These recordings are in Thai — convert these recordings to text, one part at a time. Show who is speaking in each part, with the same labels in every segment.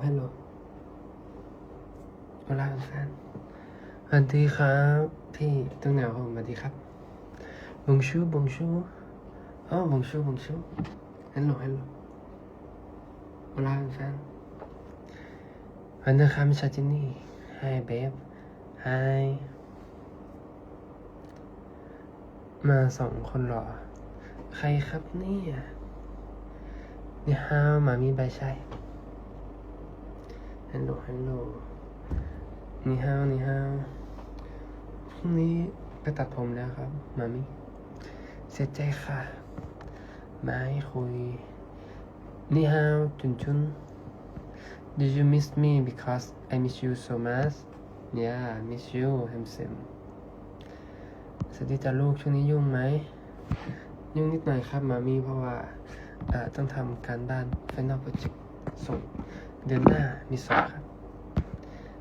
Speaker 1: Hola Hello Hello Hola แฟนสวัสดีครับพี่ต้องเหนาวผมสวัสดีครับบงชูบงชูอ๋อบงชูบงชู Hello Hello Hola แฟนวันนี้ครับชาจินี่ Hi babe Hi มาสองคนหรอ ใครครับเนี่ย นี่ฮาวมามีใบใชัย ฮัลโหลฮัลโหลนี่ฮาวนี่ฮาวพรุ่งนี้ไปตัดผมแล้วครับมามีเสียใจค่ะไม่คุยนี่ฮาวจุนจุน Did you miss me because I miss you so much? Yeah, miss you, handsome. สวัสดีจ้าลูกช่วงนี้ยุ่งไหม ยุ่งนิดหน่อยครับมามีเพราะว่าอ่าต้องทำการบ้าน Final Project ส่ง เดือนหน้ามีสอบครับ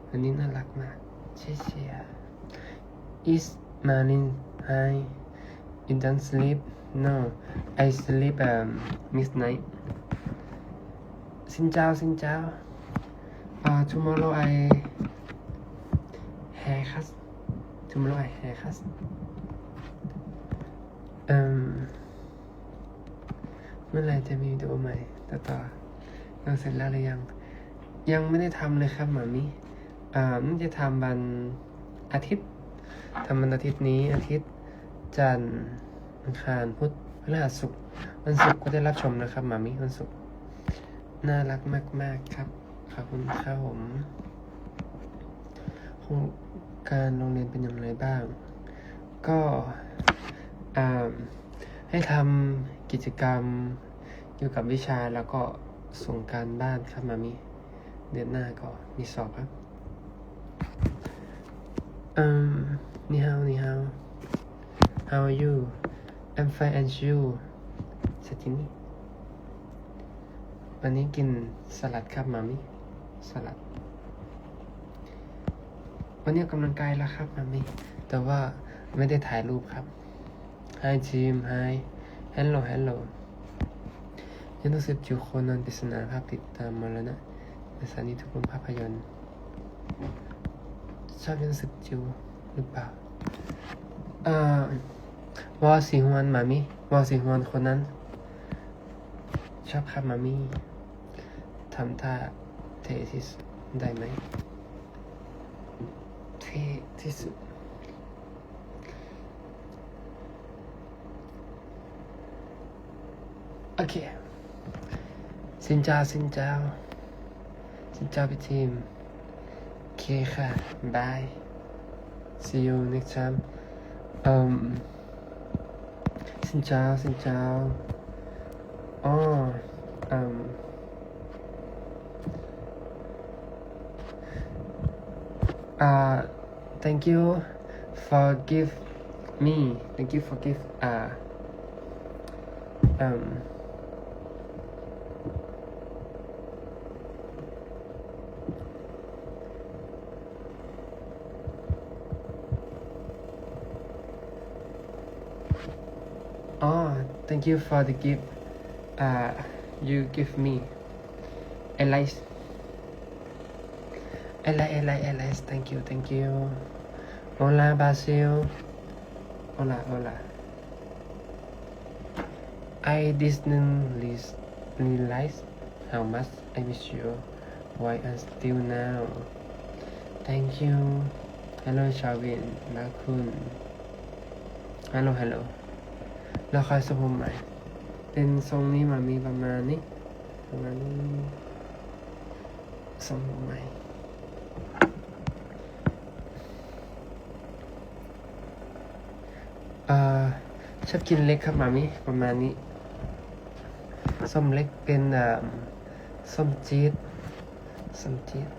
Speaker 1: วันนี้น่ารักมากเชียเชีย Is Marlin Hi You don't sleep No I sleep um midnight สินเจ้าสินเจ้าอ่า tomorrow I haircut tomorrow I haircut เอ่มเมื่อไหร่จะมีวิดีโอใหม่ต่อต่อเราเสร็จแล้วหรือยัง ยังไม่ได้ทำเลยครับหมามิอ่ามันจะทำวันอาทิตย์ทำวันอาทิตย์นี้อาทิตย์ จันทร์อังคารพุธพฤหัสศุกร์วันศุกร์ก็ได้รับชมนะครับหมามิวันศุกร์น่ารักมาก ๆ ครับขอบคุณครับผมโครงการโรงเรียนเป็นอย่างไรบ้าง ก็อ่าให้ทำกิจกรรมเกี่ยวกับวิชาแล้วก็ส่งการบ้านครับมามี เดือนหน้าก็มีสอบครับอืมนี่ฮาวนี่ฮาว how are you I'm fine and you สตินี่วันนี้กินสลัดครับมามีสลัด วันนี้ออกกำลังกายแล้วครับมามีแต่ว่าไม่ได้ถ่ายรูปครับ Hi Jim Hi Hello Hello ยันต้องสืบจิวโคนนันปริศนาภาพติดตามมาแล้วนะ ในสถานีทุกโรงภาพยนตร์ ชอบยันสึกจิวหรือเปล่าอ่าวอสีฮวนมามิวอสีฮวนคนนั้น ชอบครับมามิทำท่าเทที่สุดได้ไหมเทที่สุดโอเคสินเจ้าสินเจ้า สินเจ้าพี่ทีมโอเคค่ะบาย see you next time อืมสินเจ้าสินเจ้าอ๋ออืม uh thank you for give me thank you for give uh um Oh, thank you for the gift uh, you give me. Elias. Eli, Eli, Elias, thank you, thank you. Hola, Basil. Hola, hola. I didn't realize how much I miss you. Why still now. Thank you. Hello, Shavin, Bakun. Hello, hello. แล้วคอยสผมใหม่ เป็นทรงนี้มามีประมาณนี้ประมาณนี้ทรงผมใหม่เอ่อชอบกินเล็กครับมามีประมาณนี้ ส้มเล็กเป็นส้มจี๊ดส้มจี๊ด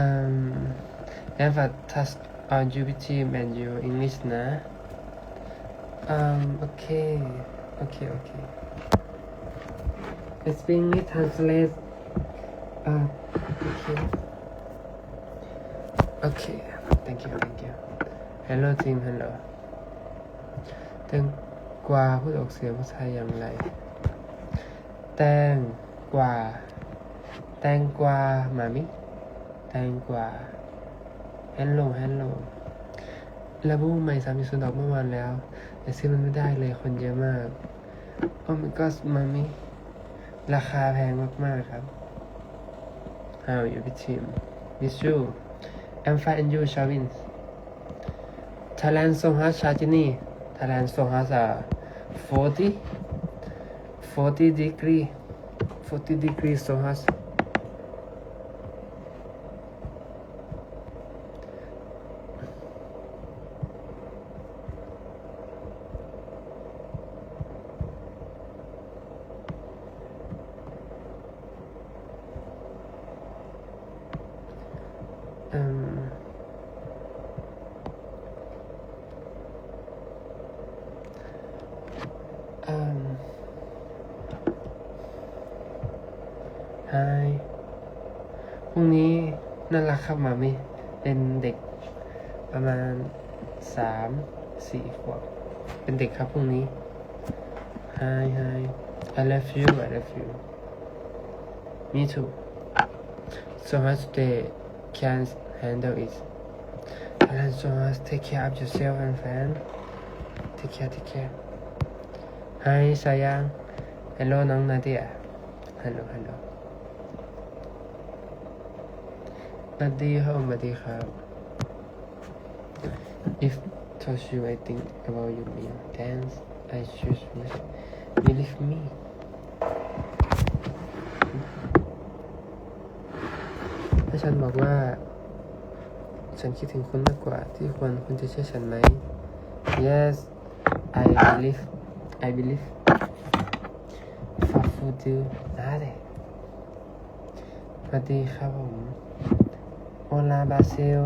Speaker 1: um have a touch on UPT and your English นะ um okay okay okay it's being translated. uh okay okay thank you thank you hello team hello แตงกวาพูดออกเสียงภาษาไทยอย่างไร แตงกวา แตงกวามามิ แตงกวา hello hello ระบุใหม่สามีสุดดอกเมื่อวานแล้ว แต่ซื้อมันไม่ได้เลยคนเยอะมากโอ้ my god มามิราคาแพงมาก ๆ ครับ How are you, big team? Miss you. I'm fine and you, Shavin. Thailand so hot, Shajini. Thailand so hot, uh, 40, 40 degree, 40 degrees so hot. นี้น่ารักครับมามิเป็นเด็กประมาณสามสี่ขวบเป็นเด็กครับพรุ่งนี้ Hi Hi I love you I love you Me too so much they can't handle it and so much take care of yourself and fan take care take care Hi สายัง Hello น้องนาเดีย Hello Hello ส วัสดีครับสวัสดีครับ If told you I think about you being dance I just wish you leave me ถ้าฉันบอกว่า ฉันคิดถึงคุณมากกว่าที่ควรคุณจะเชื่อฉันไหม Yes I believe I believe for food do นะเด็สวัสดีครับผม โอลาบาซิล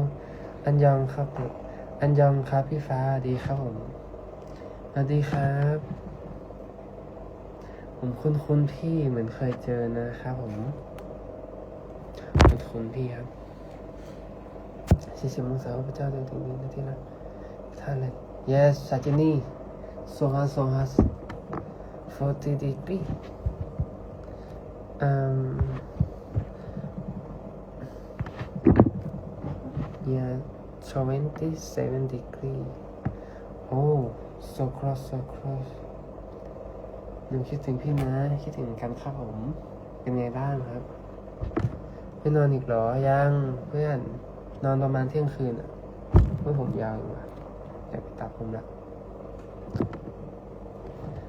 Speaker 1: อันยองครับผมอันยองครับพี่ฟ้าดีครับผมสวัสดีครับ ผมคุ้นคุ้นๆพี่เหมือนเคยเจอนะครับผม คุ้นคุ้นๆพี่ครับชิชิมุสาวพระเจ้าจริงๆนี้นะที่รักท่านเลย yes ซาจินีโซฮัสโซฮัส40 degree um yeah 27 degree oh so close so close หนูคิดถึงพี่นะ คิดถึงกันครับผม เป็นไงบ้างครับไม่นอนอีกหรอ ยังเพื่อน นอนประมาณเที่ยงคืนอะเมื่อผมยาวอยู่อะอยากไปตัดผมละ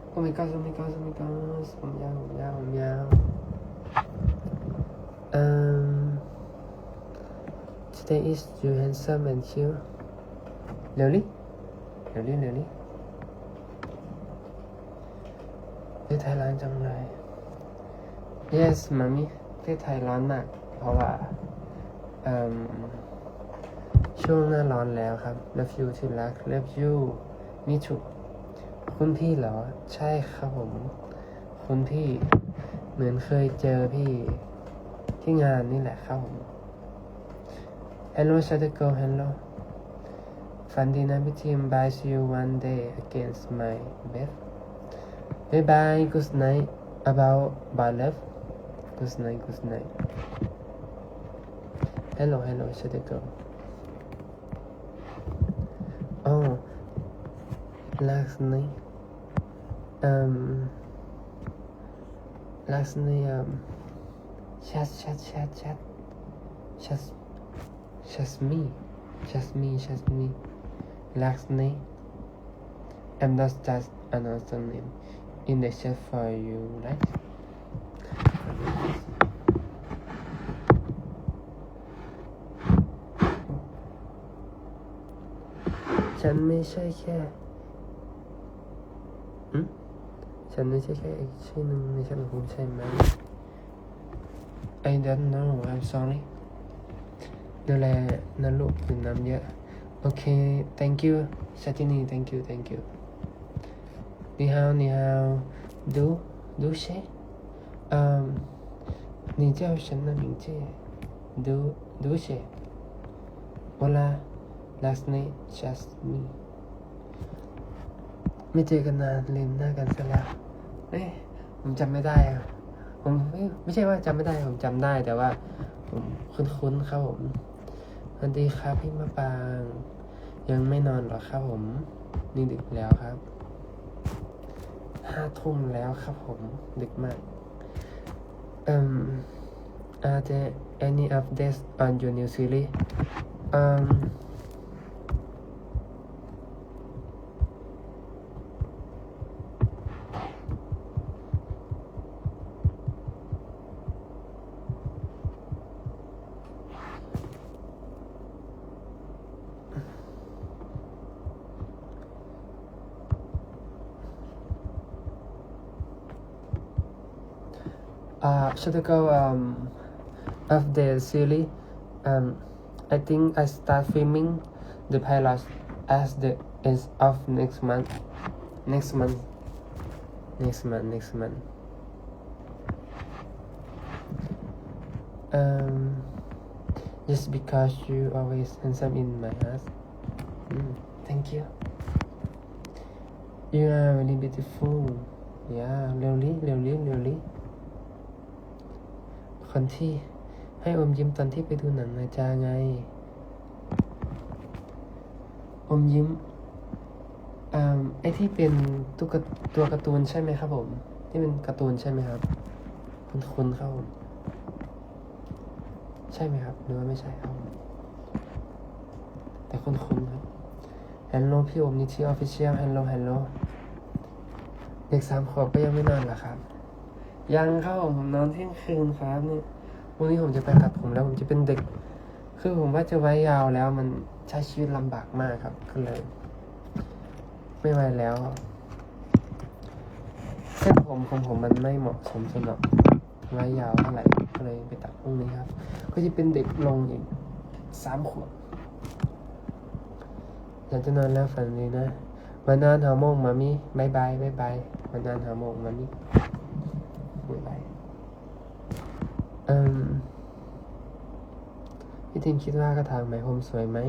Speaker 1: โอ้ my god โอ้ my god โอ้ my god ผมยาวผมยาวผมยาวเอ่อ today is you handsome and cute really really really ประเทศไทยร้อนจังเลย yes มามิประเทศไทยร้อนมาก เพราะว่าช่วงหน้าร้อนแล้วครับ love you ที่รัก love you me too คุณพี่เหรอ ใช่ครับผม คุณพี่เหมือนเคยเจอพี่ที่งานนี่แหละครับผม Hello, had Hello. go hello. Fandinabiti invites you one day against my bed. Bye bye, good night. About my love. Good night, good night. Hello, hello, should Oh, last night. Um, last night, um, chat, chat, chat, chat, chat just me just me just me last night I'm not just another name in the chat for you right ฉันไม่ใช่แค่อืมฉันไม่ใช่แค่อีกชื่อหนึ่งในฉันของคุณใช่ไหม I don't know I'm sorry ดูแลนะลูกดื่มน้ำเยอะ โอเค thank you ชาตินี thank you thank you 你好你好ดูดูเช嗯你叫什么名字ดูดูเช Hola last name just me ไม่เจอกันนานลืมหน้ากันซะแล้ว เอ๊ะผมจำไม่ได้อะ ผมไม่ไม่ใช่ว่าจำไม่ได้ผมจำได้ แต่ว่า ผมคุ้นๆครับผมส วัสดีครับพี่มะปาง ยังไม่นอนหรอครับผมนี่ดึกแล้วครับห้าทุ่มแล้วครับผม ดึกมาก um are there any updates on your new series um uh should I go um of the series um I think I start filming the pilot as the end of next month. Next month. Next month next month. Um just because you always handsome in my eyes mm, thank you. You are really beautiful. Yeah really really really คนที่ให้อมยิ้มตอนที่ไปดูหนังนะจาไง อมยิ้มอ่าไอที่เป็นตุ๊กตัวการ์ตูนใช่ไหมครับผม ที่เป็นการ์ตูนใช่ไหมครับคุณคุณครับผมใช่ไหมครับหรือว่าไม่ใช่ครับ แต่คุณคุณครับ Hello พี่อมนิธิออฟฟิเชียล Hello Hello เด็กสามขวบก็ยังไม่นอนเหรอครับ ยังครับผมผมนอนเที่ยงคืนครับเนี่ยวันนี้ผมจะไปตัดผมแล้วผมจะเป็นเด็ก คือผมว่าจะไว้ยาวแล้วมันใช้ชีวิตลำบากมากครับก็เลย ไม่ไหวแล้วเส้นผมของผมมันไม่เหมาะสมสำหรับไว้ยาวเท่าไหร่ก็เลยไปตัดพรุ่งนี้ครับ ก็จะเป็นเด็กลงอีกสามขวบอยากจะนอนแล้วฝันดีนะวันนานหาโมงมามีบายบายบายบายวันนานหาโมงมามี บ๊ายบายเอ่มพี่ทิมคิดว่ากระถางไหมพรมสวยไหม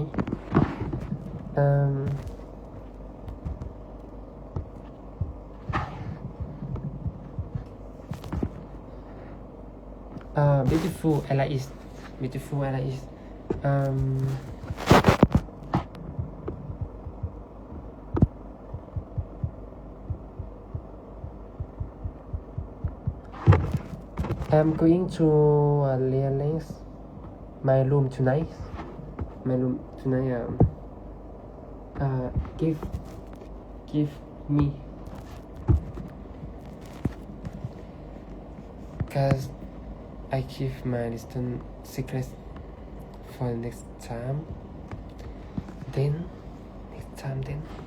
Speaker 1: อ่มอ่อ beautiful I like it beautiful I like it I'm going to uh, rearrange my room tonight. My room tonight. Um, uh, give, give me. Cause I keep my little secrets for next time. Then, next time then.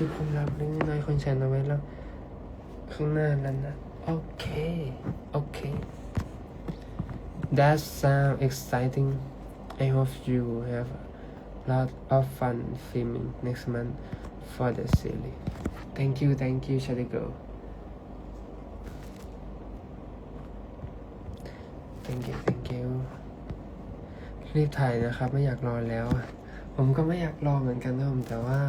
Speaker 1: จริงๆผมรับเรื่องน้อยคนแชร์เอาไว้แล้ว ข้างหน้านั้นนะ โอเค โอเค That sound exciting I hope you have a lot of fun filming next month for the series Thank you thank you Cherry Girl Thank you thank you รีบถ่ายนะครับ ไม่อยากรอแล้ว ผมก็ไม่อยากรอเหมือนกันนะผมแต่ว่า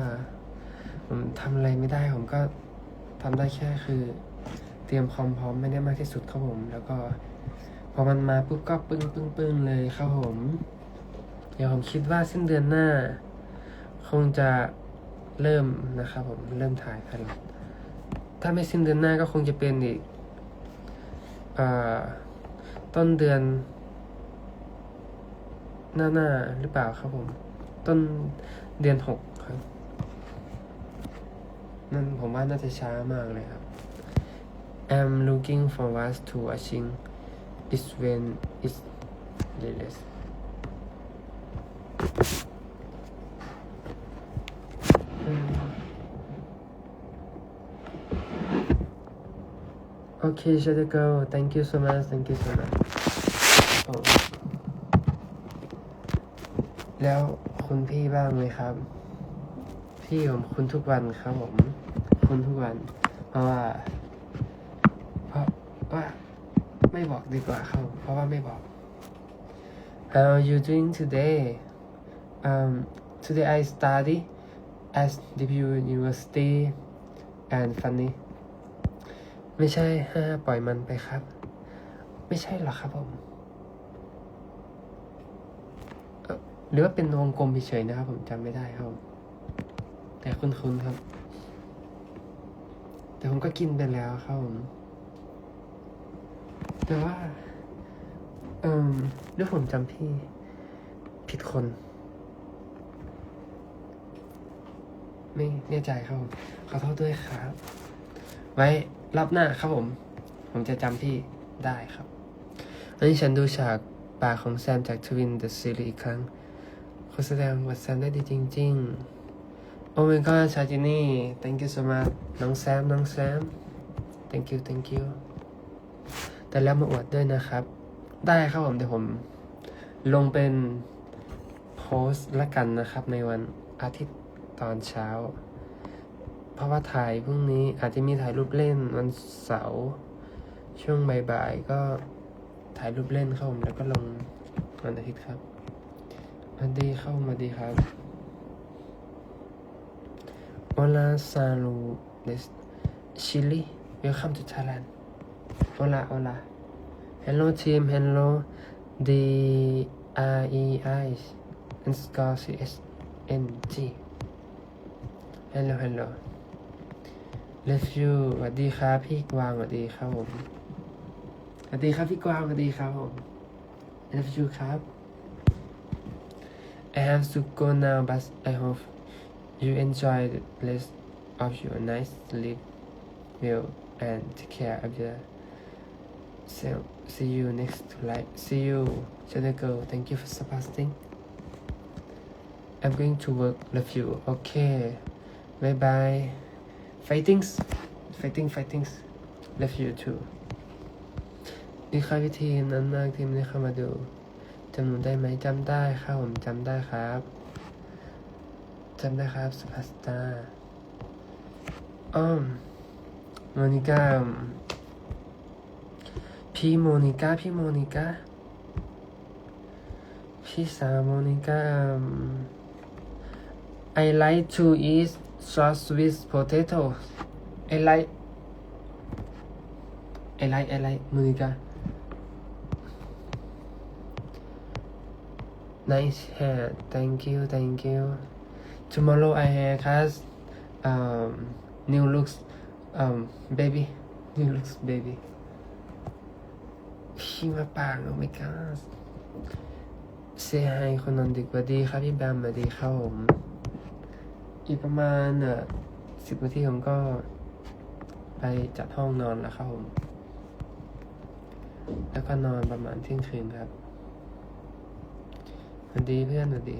Speaker 1: ผมทำอะไรไม่ได้ผมก็ทำได้แค่คือ เตรียมความพร้อมไม่ได้มากที่สุดครับผม แล้วก็ พอมันมาปุ๊บก็ปึ้งปึ้งปึ้งเลยครับผม เดี๋ยวผมคิดว่าสิ้นเดือนหน้า คงจะเริ่มนะครับผมเริ่มถ่ายกันถ้าไม่สิ้นเดือนหน้าก็คงจะเป็นอีกอต้นเดือน หน้าหน้าหรือเปล่าครับผม ต้นเดือนหกครับ นั่นผมว่าน่าจะช้ามากเลยครับ I'm looking forward to watching it when it's released อืมโอเค Shadow Girl thank you so much thank you so much แล้วคุณพี่บ้างไหมครับ พี่ผมคุณทุกวันครับผม คุณทุกวัน เพราะว่า เพราะว่าไม่บอกดีกว่าครับ เพราะว่าไม่บอก How are you doing today um today I study as debut university and funny ไม่ใช่ห้าปล่อยมันไปครับ ไม่ใช่หรอครับผมหรือว่าเป็นวงกลมเฉยๆนะครับผมจำไม่ได้ครับผม แต่คุ้นๆครับ แต่ผมก็กินไปแล้วครับผมแต่ว่า เอ่อหรือผมจำพี่ผิดคน ไม่แน่ใจครับผมขอโทษด้วยครับ ไว้รอบหน้าครับผม ผมจะจำพี่ได้ครับอันนี้ฉันดูฉากปากของแซมจากทวินเดอะซีรีส์อีกครั้งเขาแสดงบทแซมได้ดีจริง ๆ โอ้ยก็ชาจินี่ thank you so much น้องแซม น้องแซม thank you thank you แต่แล้วมาอวดด้วยนะครับ ได้ครับผมเดี๋ยวผม ลงเป็นโพสต์ละกันนะครับ ในวันอาทิตย์ตอนเช้า เพราะว่าถ่ายพรุ่งนี้อาจจะมีถ่ายรูปเล่นวันเสาร์ช่วงบ่ายๆก็ถ่ายรูปเล่นเข้าผมแล้วก็ลงวันอาทิตย์ครับสวัสดีเข้ามาดีครับ Hola saludes Chile welcome to Thailand Hola hola Hello team hello D R E I underscore C S N G Hello hello Love you สวัสดีครับพี่กวางสวัสดีครับผมสวัสดีครับพี่กวางสวัสดีครับผม Love you ครับ I have to go now but I hope you enjoy the rest of your night sleep well and take care of yourself see you next life see you Shadow girl thank you for supporting I'm going to work love you okay bye bye fightings fighting fightings love you too นี่ค่ะวิธีนั้นมากที่ไม่ได้เข้ามาดูจำหนูได้ไหมจำได้ครับผมจำได้ครับ จำได้ครับสุภาสตาร์อ้อมโมนิก้าพี่โมนิก้าพี่โมนิก้าพี่สาวโมนิก้า I like to eat sauce with potato I like I like I like Monica Nice hair thank you thank you Tomorrow I have class um new looks um baby new looks baby พี่มาปาง oh my god say hi คนนอนดึกสวัสดีครับพี่แบมสวัสดีครับผม อีกประมาณเอ่อสิบนาทีผมก็ไปจัดห้องนอนแล้วครับผม แล้วก็นอนประมาณเที่ยงคืนครับสวัสดีเพื่อนสวัสดี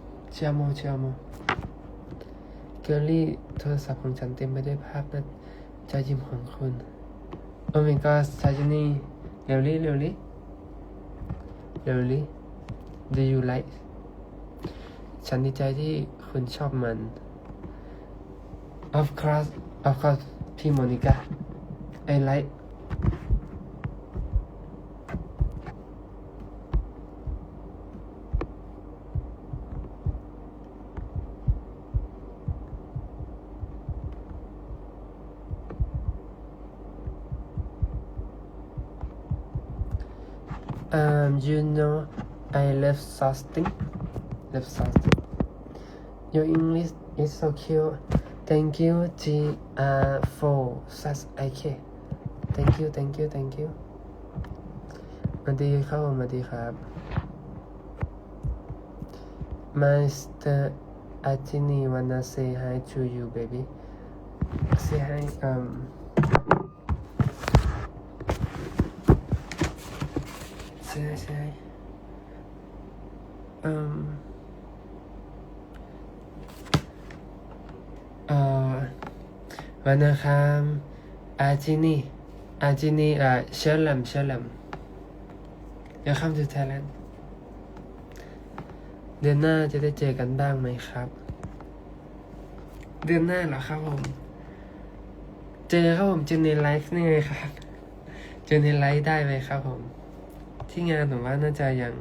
Speaker 1: นแมวป่าจริงๆน้องแซมเมาดังน้องแซมเกลลี่โทรศัพท์ของฉันเต็มไปด้วยภาพนะใจยิ้มของคุณโอ้ my god ชาจินี่เร็วลี่เร็วลี่เร็วลี่ Do you like ฉันดีใจที่คุณชอบมัน Of course of course พี่โมนิกา I like you know, I love fasting. Love fasting. Your English is so cute. Thank you, G uh, for such IK. Thank you, thank you, thank you. สวัสดีครับผมสวัสดีครับ Master Atini wanna say hi to you, baby. Say hi. Um. Say hi, say hi. Um. วันนะครับอาจินีอาจินีเอ่าเชลลัมเชลลัม Welcome to Thailand เดือนหน้าจะได้เจอกันบ้างไหมครับ เดือนหน้าเหรอครับผม เจอครับผมเจอในไลฟ์นี่ไงครับ เจอในไลฟ์ได้ไหมครับผม ที่งานผมว่าน่าจะยัง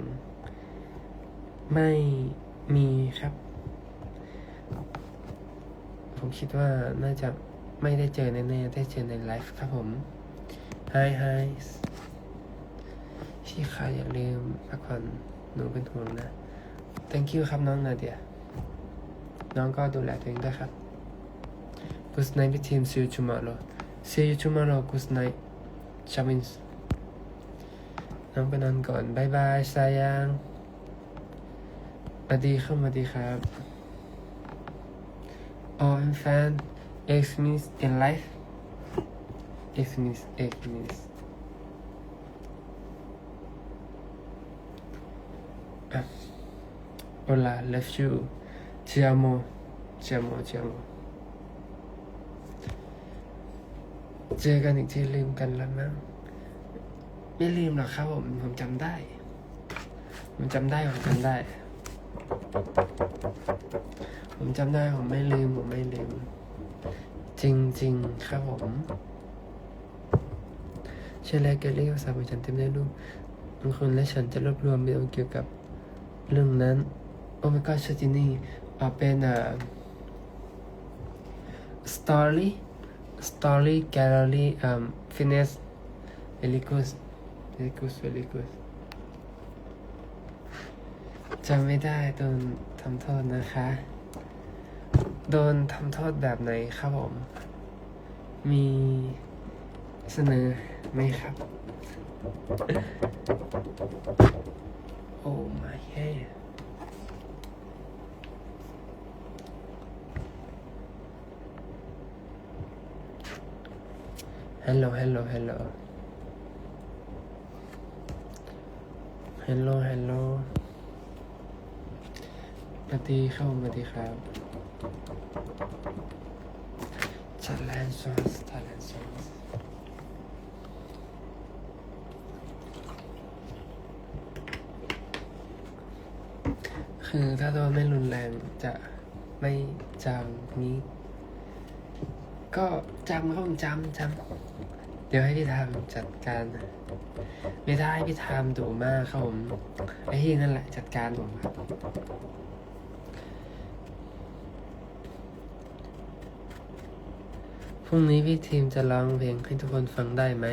Speaker 1: ไม่มีครับ ผมคิดว่าน่าจะไม่ได้เจอแน่ๆได้เจอในไลฟ์ครับผม Hi Hi พี่ค่ะอย่าลืมพักผ่อนหนูเป็นห่วงนะ thank you ครับน้องนาเดีย น้องก็ดูแลตัวเองด้วยครับ good night พี่ทีม see you tomorrow see you tomorrow good night ชาวิ น้องไปนอนก่อนบายบายสายังสวัสดีครับสวัสดีครับ oh I'm fan X means in life X means X means Hola, love you. Ti amo. Ti amo, ti amo. เจอกันอีกทีลืมกันแล้วมั้ง ไม่ลืมหรอกครับผมผมจำได้ ผมจำได้ผมจำได้ ผมจำได้ผมไม่ลืมผมไม่ลืม จริง ๆ ครับผมเชื่อแล้วแกเรียกภาษาของฉันเต็มได้รูปบางคนและฉันจะรวบรวมวิดีโอเกี่ยวกับเรื่องนั้น โอ้ my god ชาจินี่เอาเป็นอ่อ story story gallery um fitness very good very good very good จำไม่ได้โดนทำโทษนะคะ โดนทำโทษแบบไหนครับผม มีเสนอไหมครับ โอ้ my ฮัลโหล ฮัลโหลปฏิเข้ามาดีครับชาแลนซ์สชาแลนซ์สคือถ้าโดนไม่รุนแรงจะไม่จำนี้ ก็จำครับผมจำจำ เดี๋ยวให้พี่ทามจัดการไม่ได้พี่ทามดุมากครับผมไอ้ที่นั่นแหละจัดการผมครับพรุ่งนี้พี่ทีมจะร้องเพลงให้ทุกคนฟังได้ไหม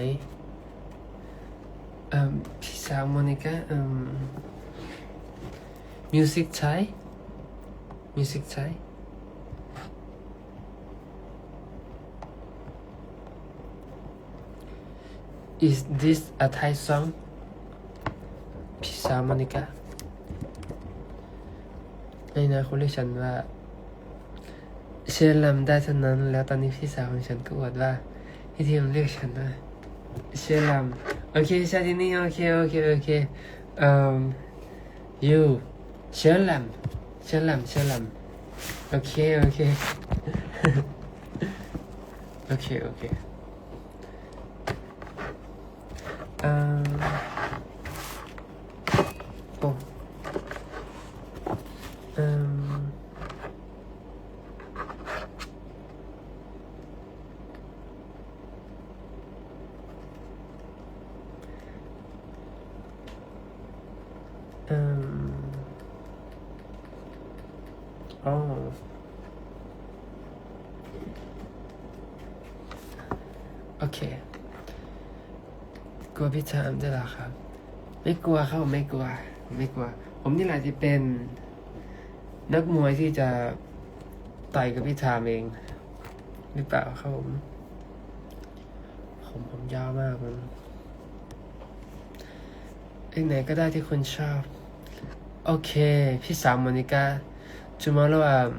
Speaker 1: เอ่อพี่สาวโมนิก้าเอ่อ Music Thai Music Thai Is this a Thai song พี่สาวโมนิก้าในนะคุณเรียกฉันว่าเชื่อลำได้เท่านั้น แล้วตอนนี้พี่สาวของฉันก็อวดว่าพี่ทีมเรียกฉันว่าเชื่อลำโอเคชาตินี่โอเคโอเคโอเคเอ่อ you เชื่อลำเชื่อลำเชื่อลำโอเคโอเคโอเคโอเค เอ่อโอ้เอ่อ เอ่ออ๋อโอเค กลัวพี่ชามด้วยเหรอครับ ไม่กลัวครับผมไม่กลัว ไม่กลัว ผมนี่แหละที่เป็นนักมวยที่จะต่อยกับพี่ชามเอง หรือเปล่าครับผม ผมผมยาวมากมันเพลงไหนก็ได้ที่คุณชอบ โอเค พี่สาวโมนิกา tomorrow um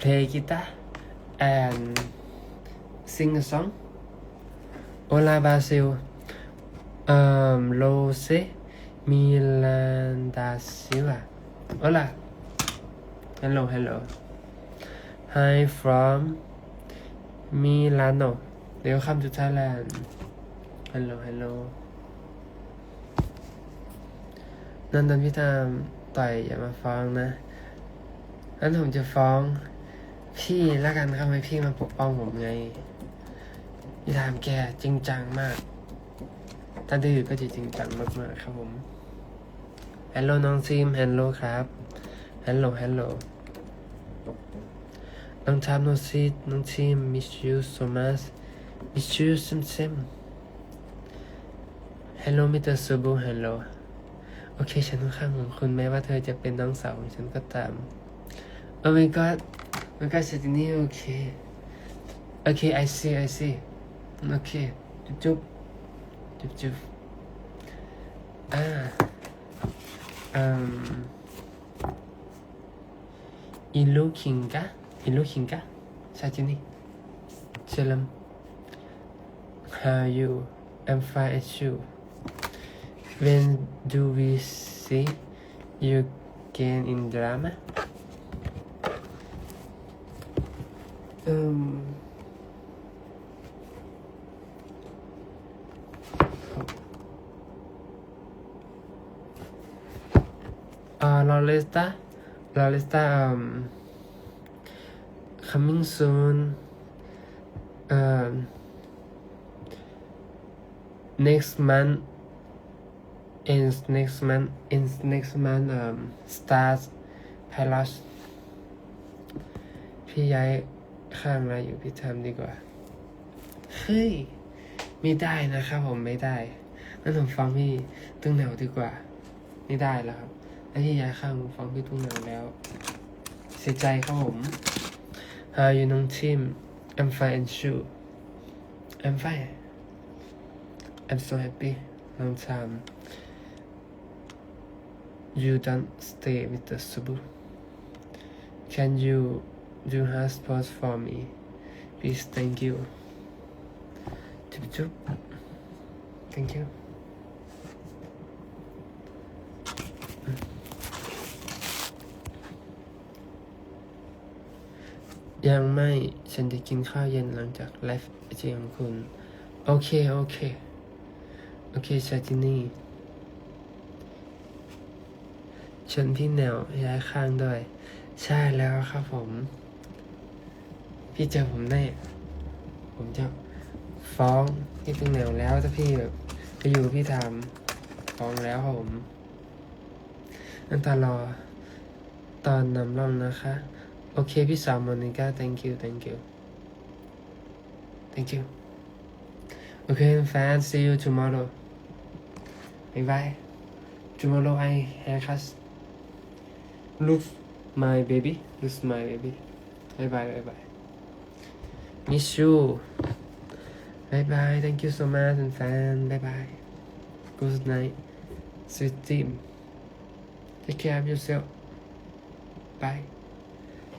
Speaker 1: play guitar and sing a song Hola Basil um Rose Miranda Silva Hola Hello hello Hi from Milano Welcome to Thailand Hello Hello นันดนพิธามต่อยอย่ามาฟ้องนะนั้นผมจะฟ้องพี่แล้วกันทำไมพี่มาปกป้องผมไง พี่ทามแกจริงจังมาก ถ้าดื้อก็จะจริงจังมากๆครับผมฮัลโหลน้องซิมฮัลโหลครับฮัลโหลฮัลโหลน้องทามน้องซีดน้องซิม miss you so much miss you ซิมซิมฮัลโหลมิสเตอร์ซูบูฮัลโหลโอเค ฉันค่อนข้างของคุณแม้ว่าเธอจะเป็นน้องสาวของฉันก็ตามโอ้ my god มันก็สินี่โอเคโอเค I see I see โอเค จุ๊บจุ๊บจุ๊บจุ๊บอ่าอืมอิลูคิงกะอิลูคิงกะใช่จริงนี่เชลัม How are you I'm fine as you When do we see you again in drama? Um. อ่า Lolesta Lolesta um coming soon um next month in next month in next month um stars pilot พี่ย้ายข้างมาอยู่พี่ทำดีกว่า เฮ้ย ไม่ได้นะครับผมไม่ได้งั้นผมฟังพี่ตุ้งแนวดีกว่า ไม่ได้แล้วครับ ถ้าพี่ย้าข้างผมฟังพี่ตุ้งแนวแล้ว เสียใจครับผม How you น้องทิม I'm fine and you I'm fine I'm so happy long time you don't stay with the Subu can you do her sports for me please thank you จุ๊บจุ๊บ thank you ยังไม่ฉันจะกินข้าวเย็นหลังจากไลฟ์ไอจีของคุณ โอเค โอเค โอเคชาจินี่ฉันพี่แนวย้ายข้างด้วย ใช่แล้วครับผม พี่เจอผมแน่ผมจะฟ้องพี่ตึงแนวแล้วถ้าพี่แบบไปอยู่พี่ทำฟ้องแล้วครับผมนั่นตารอตอนนำร่องนะคะ Okay, Bi Monica. Thank you, thank you. Thank you. Okay, fans, see you tomorrow. Bye bye. Tomorrow I haircut. lose my baby. Lose my baby. Bye bye, bye bye. Miss you. Bye bye. Thank you so much, and fan. Bye bye. Good night. Sweet dream. Take care of yourself. Bye.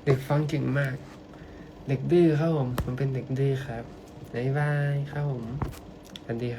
Speaker 1: เด็กฟังเก่งมาก เด็กดื้อครับผมผมเป็นเด็กดื้อครับบ๊ายบายครับผมสวัสดีครับ